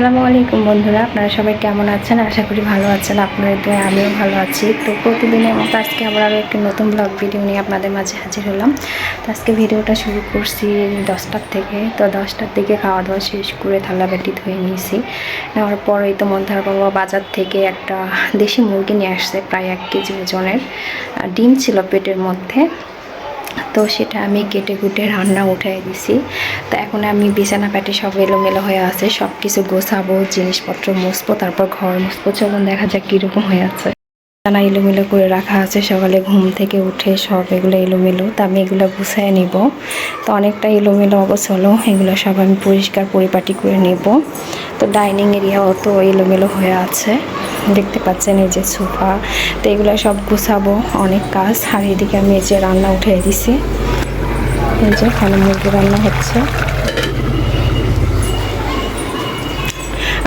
আসসালামু আলাইকুম বন্ধুরা, আপনারা সবাই কেমন আছেন? আশা করি ভালো আছেন, আপনাদের দোয়া আমিও ভালো আছি। তো প্রতিদিনের মতো আজকে আবার আরও একটি নতুন ব্লগ ভিডিও নিয়ে আপনাদের মাঝে হাজির হলাম। তো আজকে ভিডিওটা শুরু করছি দশটার থেকে। তো দশটার দিকে খাওয়া দাওয়া শেষ করে থালা বাটি ধুয়ে নিয়েছি। নেওয়ার পরেই তো মন্ধার বাবা বাজার থেকে একটা দেশি মুরগি নিয়ে আসছে, প্রায় এক কেজি ওজনের। ডিম ছিল পেটের মধ্যে। তো সেটা আমি কেটে কুটে রান্না উঠাই দিছি। তো এখন আমি বিছানা প্যাটে সব এলোমেলো হয়ে আছে সব কিছু গোছাবো, জিনিসপত্র মুছবো, তারপর ঘর মুছবো। চলুন দেখা যাক কীরকম হয়ে আছে। বিছানা এলোমেলো করে রাখা আছে। সকালে ঘুম থেকে উঠে সব এগুলো এলোমেলো। তো আমি এগুলো গুছায় নিব। তো অনেকটা এলোমেলো অবচলো এগুলো সব আমি পরিষ্কার পরিপাটি করে নেব। তো ডাইনিং এরিয়াও তো এলোমেলো হয়ে আছে। দেখতে পাচ্ছেন এই যে সোফা। তো এগুলো সব গুছাবো অনেক কাজ। আর এদিকে আমি এই যে রান্না উঠে দিছি। এই যে এখানে মুরগি রান্না হচ্ছে।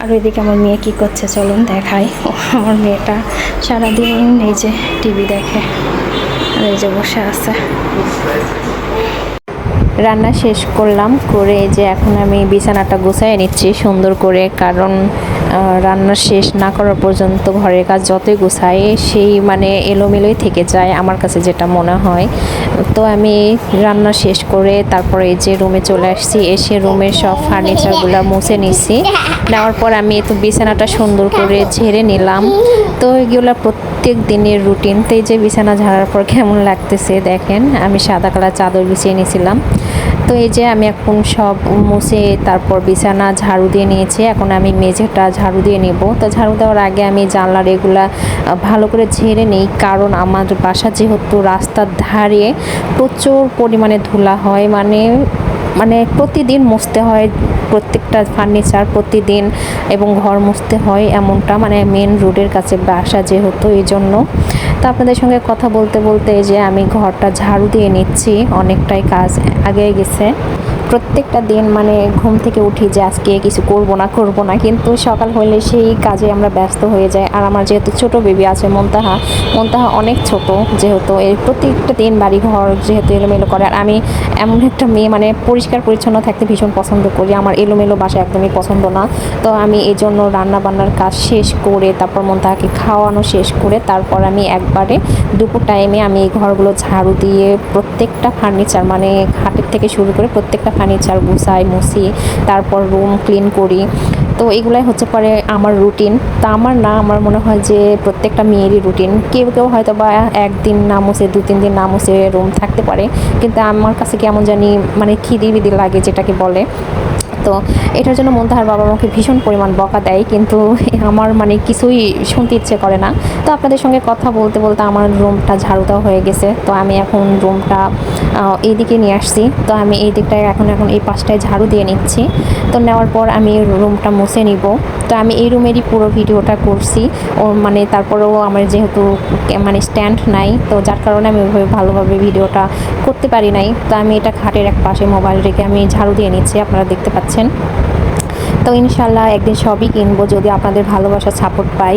আর ওইদিকে আমার মেয়ে কী করছে চলুন দেখাই। ও, আমার মেয়েটা সারাদিন এই যে টিভি দেখে আর এই যে বসে আছে। রান্না শেষ করলাম, করে যে এখন আমি বিছানাটা গুছাই নিচ্ছি সুন্দর করে, কারণ রান্না শেষ না করা পর্যন্ত ঘরের কাজ যতই গুছাই সেই মানে এলোমেলোই থেকে যায় আমার কাছে যেটা মনে হয়। তো আমি রান্না শেষ করে তারপরে যে রুমে চলে আসছি, এসে রুমের সব ফার্নিচারগুলো মুছে নিছি। নেওয়ার পর আমি একটু বিছানাটা সুন্দর করে ঝেড়ে নিলাম। তো এগুলো প্রত্যেক দিনের রুটিন। তো এই যে বিছানা ঝাড়ার পর কেমন লাগতেছে দেখেন, আমি সাদা কালার চাদর বিছিয়ে নিয়েছিলাম তো এই যে আমি এখন সব মুছে তারপর বিছানা, ঝাড়ু দিয়ে নিয়েছি। এখন আমি মেঝেটা ঝাড়ু দিয়ে নেব। তো ঝাড়ু দেওয়ার আগে আমি জানলার এগুলা ভালো করে ঝেড়ে নেই। কারণ আমার বাসা যেহেতু রাস্তার ধারে প্রচুর পরিমাণে ধুলা হয়। মানে মানে প্রতিদিন মুছতে হয়, প্রত্যেকটা ফার্নিচার প্রতিদিন এবং ঘর মুছতে হয় এমনটা মানে মেন রোডের কাছে বাসা যেহেতু এই জন্য। তো আপনাদের সঙ্গে কথা বলতে বলতে যে আমি ঘরটা ঝাড়ু দিয়ে নিচ্ছি, অনেকটাই কাজ আগে গেছে। প্রত্যেকটা দিন মানে ঘুম থেকে উঠি যে আজকে কিছু করব না করব না। কিন্তু সকাল হলে সেই কাজে আমরা ব্যস্ত হয়ে যাই। আর আমার যেহেতু ছোট বেবি আছে মন্তাহা মন্তাহা অনেক ছোট যেহেতু। এই প্রত্যেকটা দিন বাড়ি ঘর যেহেতু এলোমেলো করে। আর আমি এমন একটা মেয়ে মানে পরিষ্কার পরিচ্ছন্ন থাকতে ভীষণ পছন্দ করি। আমার এলোমেলো বাসা একদমই পছন্দ না। তো আমি এই জন্য রান্নাবান্নার কাজ শেষ করে, তারপর মন্তাহাকে খাওয়ানো শেষ করে, তারপর আমি একবারে দুপুর টাইমে আমি এই ঘরগুলো ঝাড়ু দিয়ে প্রত্যেকটা ফার্নিচার মানে খাটের থেকে শুরু করে প্রত্যেকটা ফার্নিচার গুছাই, মুছি, তারপর রুম ক্লিন করি। তো এগুলাই হচ্ছে পরে আমার রুটিন তা আমার না, আমার মনে হয় যে প্রত্যেকটা মেয়েরই রুটিন কেউ কেউ হয়তো বা একদিন না মুছে, দু, তিন দিন না মুছে রুম থাকতে পারে। কিন্তু আমার কাছে কেমন জানি মানে খিদি বিদি লাগে যেটাকে বলে। তো এটার জন্য মন্তাহার বাবা আমাকে ভীষণ পরিমাণ বকা দেয় কিন্তু আমার মানে কিছুই শুনতে ইচ্ছে করে না। তো আপনাদের সঙ্গে কথা বলতে বলতে আমার রুমটা ঝাড়ু দেওয়া হয়ে গেছে। তো আমি এখন রুমটা আহ, এইদিকে নিয়ে আসছি। তো আমি এই দিকটায় এখন এখন এই পাশটায় ঝাড়ু দিয়ে নিচ্ছি। তো নেওয়ার পর আমি রুমটা মুছে নিব। তো আমি এই রুমেরই পুরো ভিডিওটা করছি। ও মানে তারপরেও আমার যেহেতু মানে স্ট্যান্ড নাই তো যার কারণে আমি ওইভাবে ভালোভাবে ভিডিওটা করতে পারি নাই। তো আমি এটা খাটের এক পাশে মোবাইল রেখে আমি ঝাড়ু দিয়ে নিচ্ছি আপনারা দেখতে পাচ্ছেন। তো ইনশাল্লাহ একদিন সবই কিনবো যদি আপনাদের ভালোবাসা সাপোর্ট পাই।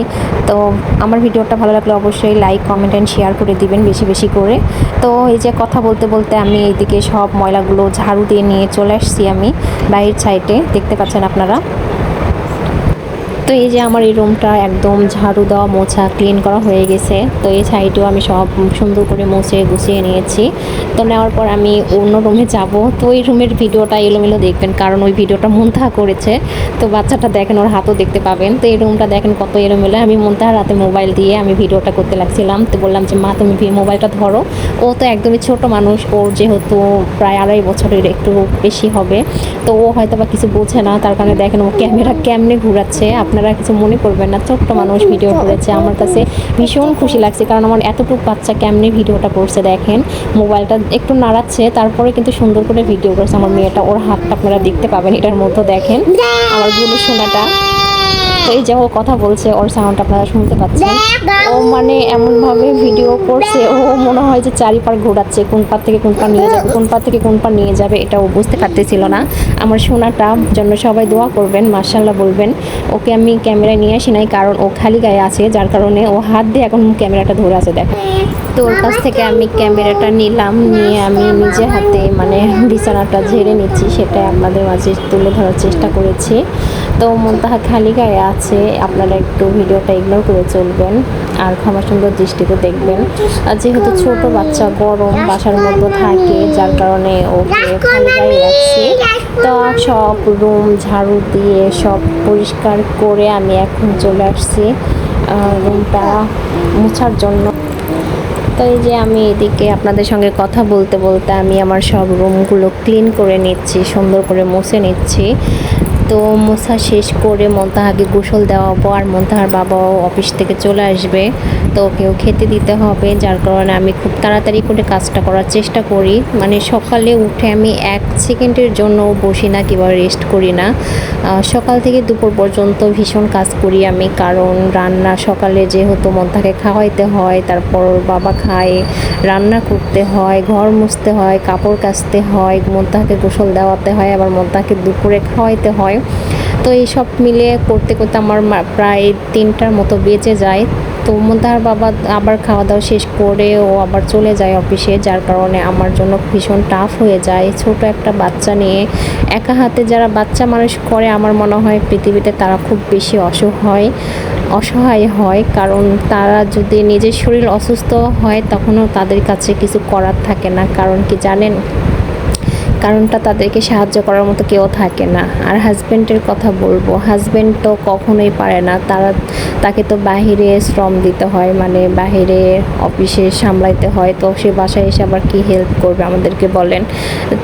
তো আমার ভিডিওটা ভালো লাগলে অবশ্যই লাইক কমেন্ট অ্যান্ড শেয়ার করে দিবেন বেশি বেশি করে। তো এই যে কথা বলতে বলতে আমি এইদিকে সব ময়লাগুলো ঝাড়ু দিয়ে নিয়ে চলে আসছি আমি বাইরের সাইডে দেখতে পাচ্ছেন আপনারা? তো এই যে আমার এই রুমটা একদম ঝাড়ু দেওয়া, মোছা ক্লিন করা হয়ে গেছে। তো এই সাইডেও আমি সব সুন্দর করে মুছে গুছিয়ে নিয়েছি। তো নেওয়ার পর আমি অন্য রুমে যাব। তো ওই রুমের ভিডিওটা এলোমেলো দেখবেন, কারণ ওই ভিডিওটা মন্থা করেছে। তো বাচ্চাটা দেখেন, ওর হাতও দেখতে পাবেন। তো এই রুমটা দেখেন কত এলোমেলো। আমি মন্তাহার হাতে মোবাইল দিয়ে আমি ভিডিওটা করতে লাগছিলাম। তো বললাম যে, মা, তুমি মোবাইলটা ধরো। ও তো একদমই ছোট মানুষ। ওর যেহেতু প্রায় আড়াই বছরের একটু বেশি হবে। তো ও হয়তো বা কিছু বোঝে না। তার কারণে দেখেন ও ক্যামেরা কেমনে ঘুরাচ্ছে। আপনারা কিছু মনে করবেন না। ছোট্ট মানুষ ভিডিও করেছে, আমার কাছে ভীষণ খুশি লাগছে, কারণ আমার এতটুকু বাচ্চা কেমনি ভিডিওটা করছে দেখেন। মোবাইলটা একটু নাড়াচ্ছে, তারপরে কিন্তু সুন্দর করে ভিডিও করছে আমার মেয়েটা। ওর হাতটা আপনারা দেখতে পাবেন, এটার মধ্যে দেখেন। আমারগুলো সোনাটা এই যে ও কথা বলছে ওর সাউন্ড আপনারা শুনতে পাচ্ছেন। ও মানে এমনভাবে ভিডিও করছে ও মনে হয় যে চারিপার ঘোরাচ্ছে কোন পার থেকে কোন পার নিয়ে যাবে কোন পার থেকে কোন পার নিয়ে যাবে এটা ও বুঝতে পারতেছিল না। আমার সোনাটা জন্য সবাই দোয়া করবেন মার্শাল্লাহ বলবেন। ওকে আমি ক্যামেরায় নিয়ে আসি নাই কারণ ও খালি গায়ে আছে যার কারণে ও হাত দিয়ে এখন ক্যামেরাটা ধরে আছে দেখেন তো ওর কাছ থেকে আমি ক্যামেরাটা নিলাম নিয়ে আমি নিজে হাতে মানে বিছানাটা ঝেড়ে নিচ্ছি সেটা আপনাদের মাঝে তুলে ধরার চেষ্টা করেছি। তো মন্তাহা খালি গায়ে আছে, আপনারা একটু ভিডিওটা ইগনোর করে চলবেন আর ক্ষমা সুন্দর দৃষ্টিতে দেখবেন। আর যেহেতু ছোট বাচ্চা গরম বাসার মধ্যে থাকে, যার কারণে ওকে খালি গায়ে রাখছি তো সব রুম ঝাড়ু দিয়ে সব পরিষ্কার করে আমি এখন চলে আসছি রুমটা মোছার জন্য। তো এই যে আমি এদিকে আপনাদের সঙ্গে কথা বলতে বলতে আমি আমার সব রুমগুলো ক্লিন করে নিচ্ছি, সুন্দর করে মুছে নিচ্ছি। তো মোছা শেষ করে মন্তাহাকে গোসল দেওয়াবো আর মন্তাহার বাবাও অফিস থেকে চলে আসবে। তো ওকেও খেতে দিতে হবে, যার কারণে আমি খুব তাড়াতাড়ি করে কাজটা করার চেষ্টা করি। মানে সকালে উঠে আমি এক সেকেন্ডের জন্য বসি না, কিংবা রেস্ট করি না। সকাল থেকে দুপুর পর্যন্ত ভীষণ কাজ করি আমি, কারণ রান্না সকালে যেহেতু মন্তাকে খাওয়াইতে হয়, তারপর বাবা খায়, রান্না করতে হয়, ঘর মুছতে হয়, কাপড় কাচতে হয় মন্তাকে গোসল দেওয়াতে হয়, আবার মন্তাকে দুপুরে খাওয়াইতে হয়। তো এই সব মিলে করতে করতে আমার প্রায় তিনটার মতো বেঁচে যায়। তো তার বাবা আবার খাওয়া দাওয়া শেষ করে ও আবার চলে যায় অফিসে, যার কারণে আমার জন্য ভীষণ টাফ হয়ে যায়। ছোট একটা বাচ্চা নিয়ে একা হাতে যারা বাচ্চা মানুষ করে, আমার মনে হয় পৃথিবীতে তারা খুব বেশি অসহায় অসহায় হয়। কারণ তারা যদি নিজের শরীর অসুস্থ হয়, তখনও তাদের কাছে কিছু করার থাকে না। কারণ কি জানেন? কারণটা তাদেরকে সাহায্য করার মতো কেউ থাকে না। আর হাজব্যান্ডের কথা বলব হাজব্যান্ড তো কখনোই পারে না। তারা, তাকে তো বাহিরে শ্রম দিতে হয় মানে বাহিরে অফিসে সামলাইতে হয়। তো সে বাসায় এসে আবার কি হেল্প করবে আমাদেরকে বলেন?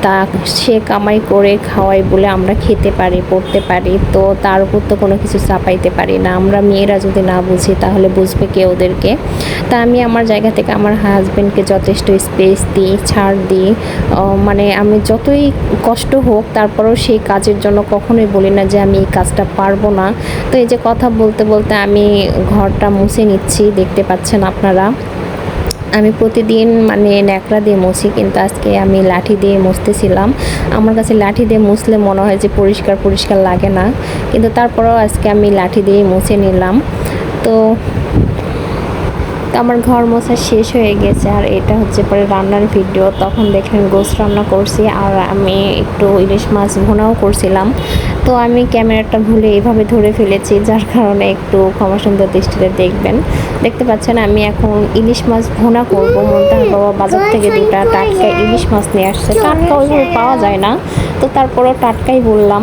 তা সে কামাই করে খাওয়াই বলে আমরা খেতে পারি, পড়তে পারি। তো তার উপর তো কোনো কিছু চাপাইতে পারি না। আমরা মেয়েরা যদি না বুঝি, তাহলে বুঝবে কে ওদেরকে? তা আমি আমার জায়গা থেকে আমার হাজব্যান্ডকে যথেষ্ট স্পেস দিই, ছাড় দিই। মানে আমি যত যতই কষ্ট হোক, তারপরেও সেই কাজের জন্য কখনোই বলি না যে আমি এই কাজটা পারব না। তো এই যে কথা বলতে বলতে আমি ঘরটা মুছে নিচ্ছি, দেখতে পাচ্ছেন আপনারা। আমি প্রতিদিন মানে ন্যাকড়া দিয়ে মুছি, কিন্তু আজকে আমি লাঠি দিয়ে মুছতেছিলাম। আমার কাছে লাঠি দিয়ে মুছলে মনে হয় যে পরিষ্কার পরিষ্কার লাগে না। কিন্তু তারপরেও আজকে আমি লাঠি দিয়ে মুছে নিলাম। তো তো আমার ঘর মোছা শেষ হয়ে গেছে আর এটা হচ্ছে পরে রান্নার ভিডিও তখন দেখলেন গোস রান্না করছি আর আমি একটু ইলিশ মাছ ভোনাও করছিলাম। তো আমি ক্যামেরাটা ভুলে এইভাবে ধরে ফেলেছি, যার কারণে একটু ক্ষমা সুন্দর দৃষ্টিতে দেখবেন। দেখতে পাচ্ছেন আমি এখন ইলিশ মাছ ভোনা করব। মন্তার বাবা বাজার থেকে দুটা টাটকা ইলিশ মাছ নিয়ে আসছে। টাটকা ওইভাবে পাওয়া যায় না। তো তারপরও টাটকাই বললাম।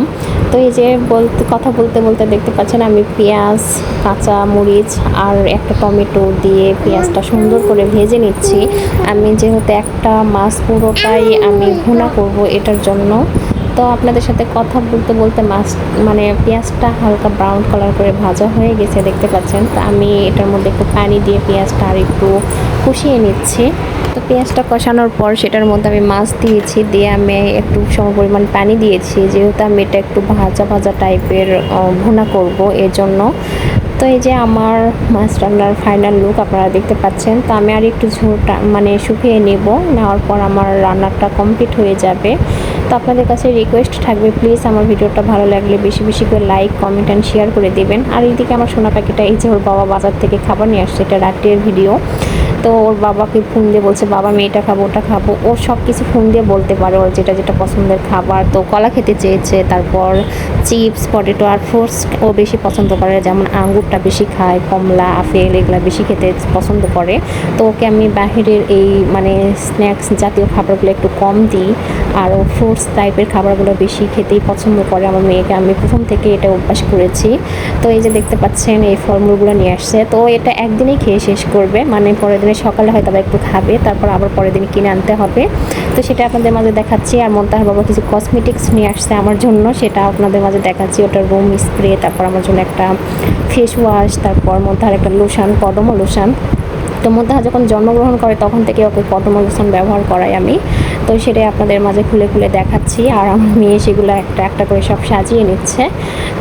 তো এই যে বলতে, কথা বলতে বলতে দেখতে পাচ্ছেন আমি পেঁয়াজ, কাঁচা মরিচ আর একটা টমেটো দিয়ে পেঁয়াজটা সুন্দর করে ভেজে নিচ্ছি। আমি যেহেতু একটা মাছ পুরোটাই আমি ভুনা করব এটার জন্য। তো আপনাদের সাথে কথা বলতে বলতে মাছ মানে পেঁয়াজটা হালকা ব্রাউন কালার করে ভাজা হয়ে গেছে দেখতে পাচ্ছেন। তো আমি এটার মধ্যে একটু পানি দিয়ে পেঁয়াজটা আর একটু কষিয়ে নিচ্ছি। তো পেঁয়াজটা কষানোর পর সেটার মধ্যে আমি মাছ দিয়েছি, দিয়ে আমি একটু সম পরিমাণ পানি দিয়েছি। যেহেতু আমি এটা একটু ভাজা ভাজা টাইপের ভুনা করব এর জন্য তো এই যে আমার মাছ রান্নার ফাইনাল লুক আপনারা দেখতে পাচ্ছেন। তো আমি আর একটু ঝোলটা মানে শুকিয়ে নেব, নেওয়ার পর আমার রান্নাটা কমপ্লিট হয়ে যাবে। তো আপনাদের কাছে রিকোয়েস্ট থাকবে প্লিজ আমার ভিডিওটা ভালো লাগলে বেশি বেশি করে লাইক কমেন্ট অ্যান্ড শেয়ার করে দেবেন। আর এইদিকে আমার সোনা পাখিটা এই যে ওর বাবা বাজার থেকে খাবার নিয়ে আসছে, এটা রাত্রের ভিডিও তো ওর বাবাকে ফোন দিয়ে বলছে, বাবা, আমি এটা খাব, ওটা খাব। ও সব কিছু ফোন দিয়ে বলতে পারে ওর যেটা যেটা পছন্দের খাবার। তো কলা খেতে চেয়েছে, তারপর চিপস পটেটো আর ফ্রুটস ও বেশি পছন্দ করে, যেমন আঙ্গুরটা বেশি খায়, কমলা, আপেল, এগুলো বেশি খেতে পছন্দ করে। তো ওকে আমি বাহিরের এই মানে স্ন্যাক্স জাতীয় খাবারগুলো একটু কম দিই। আর ও ফ্রুটস টাইপের খাবারগুলো বেশি খেতেই পছন্দ করে আমার মেয়েকে। আমি প্রথম থেকে এটা অভ্যাস করেছি। তো এই যে দেখতে পাচ্ছেন, এই ফলমূলগুলো নিয়ে আসছে। তো এটা একদিনই খেয়ে শেষ করবে। মানে পরের দিনে সকালে হয়তো একটু খাবে, তারপর আবার পরের দিন কিনে আনতে হবে। তো সেটা আপনাদের মাঝে দেখাচ্ছি। আর মন্তাহার বাবা কিছু কসমেটিক্স নিয়ে আসছে আমার জন্য। সেটা আপনাদের মাঝে দেখাচ্ছি। ওটা রুম স্প্রে তারপর আমার জন্য একটা ফেস ওয়াশ তারপর মন্তাহার একটা লোশান কদম লোশান তো মন্তাহা যখন জন্মগ্রহণ করে, তখন থেকে ওকে কদম লোশান ব্যবহার করাই আমি। তো সেটাই আপনাদের মাঝে খুলে খুলে দেখাচ্ছি। আর আমার মেয়ে সেগুলো একটা একটা করে সব সাজিয়ে নিচ্ছে।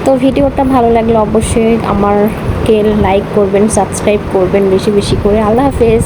তো ভিডিওটা ভালো লাগলে অবশ্যই আমারকে লাইক করবেন সাবস্ক্রাইব করবেন বেশি বেশি করে। আল্লাহ হাফেজ।